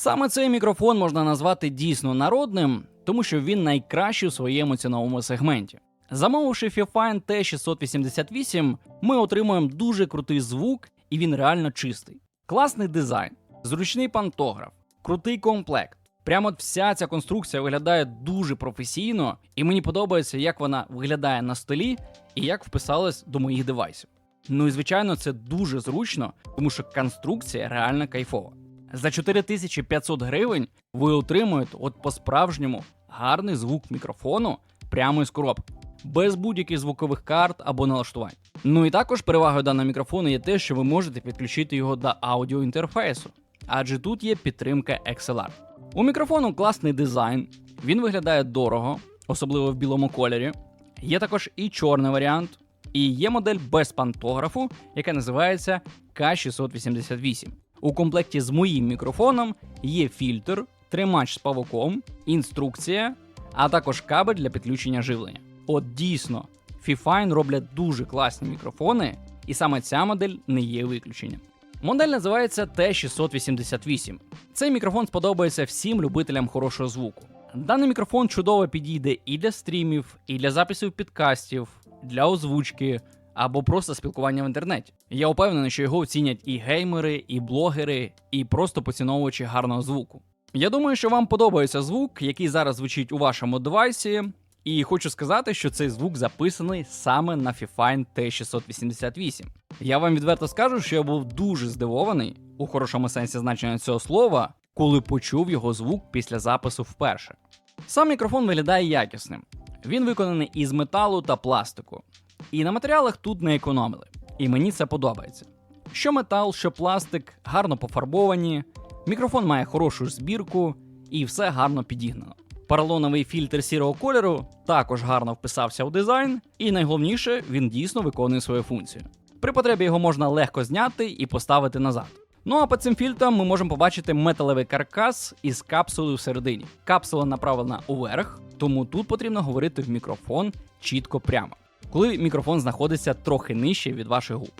Саме цей мікрофон можна назвати дійсно народним, тому що він найкращий у своєму ціновому сегменті. Замовивши Fifine T688, ми отримуємо дуже крутий звук, і він реально чистий. Класний дизайн, зручний пантограф, крутий комплект. Прямо вся ця конструкція виглядає дуже професійно, і мені подобається, як вона виглядає на столі і як вписалась до моїх девайсів. Ну і звичайно, це дуже зручно, тому що конструкція реально кайфова. За 4500 гривень ви отримуєте от по-справжньому гарний звук мікрофону прямо із коробки, без будь-яких звукових карт або налаштувань. Ну і також перевагою даного мікрофону є те, що ви можете підключити його до аудіоінтерфейсу, адже тут є підтримка XLR. У мікрофону класний дизайн, він виглядає дорого, особливо в білому кольорі. Є також і чорний варіант, і є модель без пантографу, яка називається К688. У комплекті з моїм мікрофоном є фільтр, тримач з павуком, інструкція, а також кабель для підключення живлення. От дійсно, Fifine роблять дуже класні мікрофони, і саме ця модель не є виключенням. Модель називається T688. Цей мікрофон сподобається всім любителям хорошого звуку. Даний мікрофон чудово підійде і для стрімів, і для записів підкастів, для озвучки або просто спілкування в інтернеті. Я впевнений, що його оцінять і геймери, і блогери, і просто поціновувачі гарного звуку. Я думаю, що вам подобається звук, який зараз звучить у вашому девайсі. І хочу сказати, що цей звук записаний саме на Fifine T688. Я вам відверто скажу, що я був дуже здивований у хорошому сенсі значення цього слова, коли почув його звук після запису вперше. Сам мікрофон виглядає якісним. Він виконаний із металу та пластику. І на матеріалах тут не економили. І мені це подобається. Що метал, що пластик гарно пофарбовані, мікрофон має хорошу збірку і все гарно підігнано. Поролоновий фільтр сірого кольору також гарно вписався у дизайн, і найголовніше, він дійсно виконує свою функцію. При потребі його можна легко зняти і поставити назад. Ну а по цим фільтрам ми можемо побачити металевий каркас із капсулою всередині. Капсула направлена уверх, тому тут потрібно говорити в мікрофон чітко прямо, коли мікрофон знаходиться трохи нижче від ваших губ.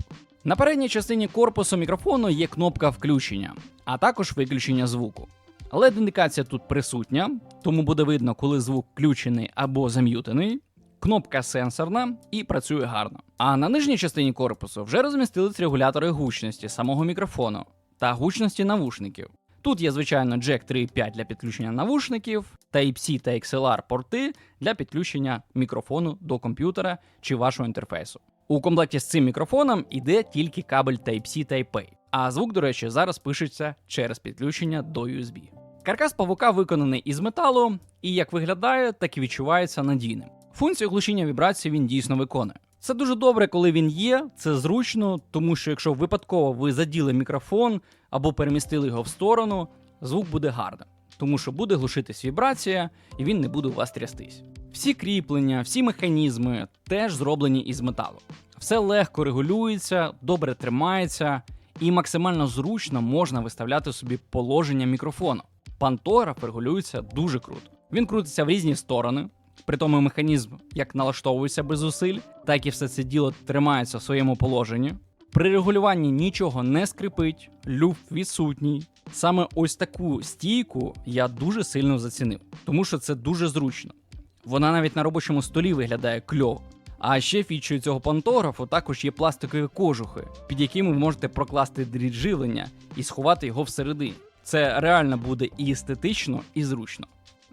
На передній частині корпусу мікрофону є кнопка включення, а також виключення звуку. led індикація тут присутня, тому буде видно, коли звук включений або зам'ютений. Кнопка сенсорна і працює гарно. А на нижній частині корпусу вже розмістились регулятори гучності самого мікрофону та гучності навушників. Тут є, звичайно, Jack 3.5 для підключення навушників, Type-C та XLR порти для підключення мікрофону до комп'ютера чи вашого інтерфейсу. У комплекті з цим мікрофоном іде тільки кабель Type-C Type-A, а звук, до речі, зараз пишеться через підключення до USB. Каркас павука виконаний із металу, і як виглядає, так і відчувається надійним. Функцію глушіння вібрації він дійсно виконує. Це дуже добре, коли він є, це зручно, тому що якщо випадково ви заділи мікрофон або перемістили його в сторону, звук буде гарним, тому що буде глушитись вібрація і він не буде у вас трястись. Всі кріплення, всі механізми теж зроблені із металу. Все легко регулюється, добре тримається і максимально зручно можна виставляти собі положення мікрофону. Пантограф регулюється дуже круто. Він крутиться в різні сторони. При тому механізм як налаштовується без зусиль, так і все це діло тримається в своєму положенні. При регулюванні нічого не скрипить, люфт відсутній. Саме ось таку стійку я дуже сильно зацінив, тому що це дуже зручно. Вона навіть на робочому столі виглядає кльово. А ще фічою цього пантографу також є пластикові кожухи, під якими ви можете прокласти дріт живлення і сховати його всередині. Це реально буде і естетично, і зручно.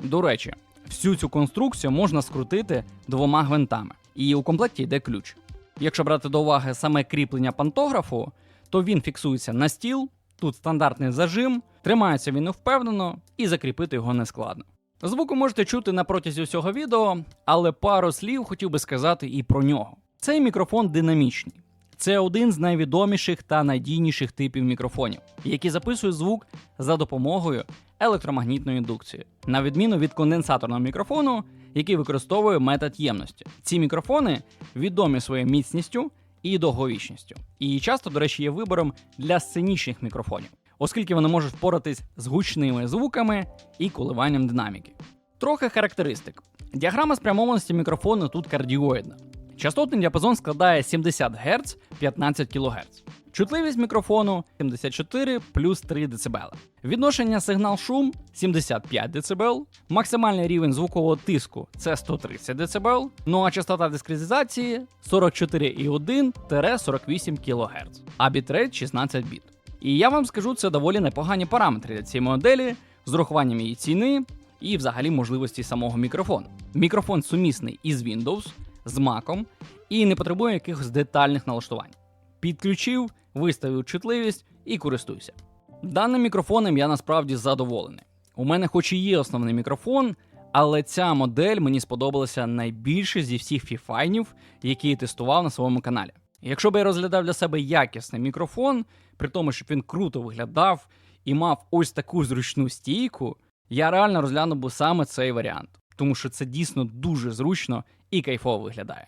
До речі, всю цю конструкцію можна скрутити двома гвинтами, і у комплекті йде ключ. Якщо брати до уваги саме кріплення пантографу, то він фіксується на стіл, тут стандартний зажим, тримається він впевнено і закріпити його не складно. Звуку можете чути на протязі всього відео, але пару слів хотів би сказати і про нього. Цей мікрофон динамічний. Це один з найвідоміших та надійніших типів мікрофонів, які записують звук за допомогою електромагнітної індукції, на відміну від конденсаторного мікрофону, який використовує метод ємності. Ці мікрофони відомі своєю міцністю і довговічністю. І часто, до речі, є вибором для сценічних мікрофонів, оскільки вони можуть впоратись з гучними звуками і коливанням динаміки. Трохи характеристик. Діаграма спрямованості мікрофону тут кардіоїдна. Частотний діапазон складає 70 Гц 15 кГц. Чутливість мікрофону 74 плюс 3 дБ. Відношення сигнал-шум 75 дБ. Максимальний рівень звукового тиску це 130 дБ. Ну а частота дискретизації 44,1-48 кГц, а бітрейт 16 біт. І я вам скажу, це доволі непогані параметри для цієї моделі з урахуванням її ціни і взагалі можливості самого мікрофону. Мікрофон сумісний із Windows, з Mac і не потребує якихось детальних налаштувань. Підключив, виставив чутливість і користуйся. Даним мікрофоном я насправді задоволений. У мене хоч і є основний мікрофон, але ця модель мені сподобалася найбільше зі всіх фіфайнів, які я тестував на своєму каналі. Якщо б я розглядав для себе якісний мікрофон, при тому, щоб він круто виглядав і мав ось таку зручну стійку, я реально розглянув би саме цей варіант, тому що це дійсно дуже зручно і кайфово виглядає.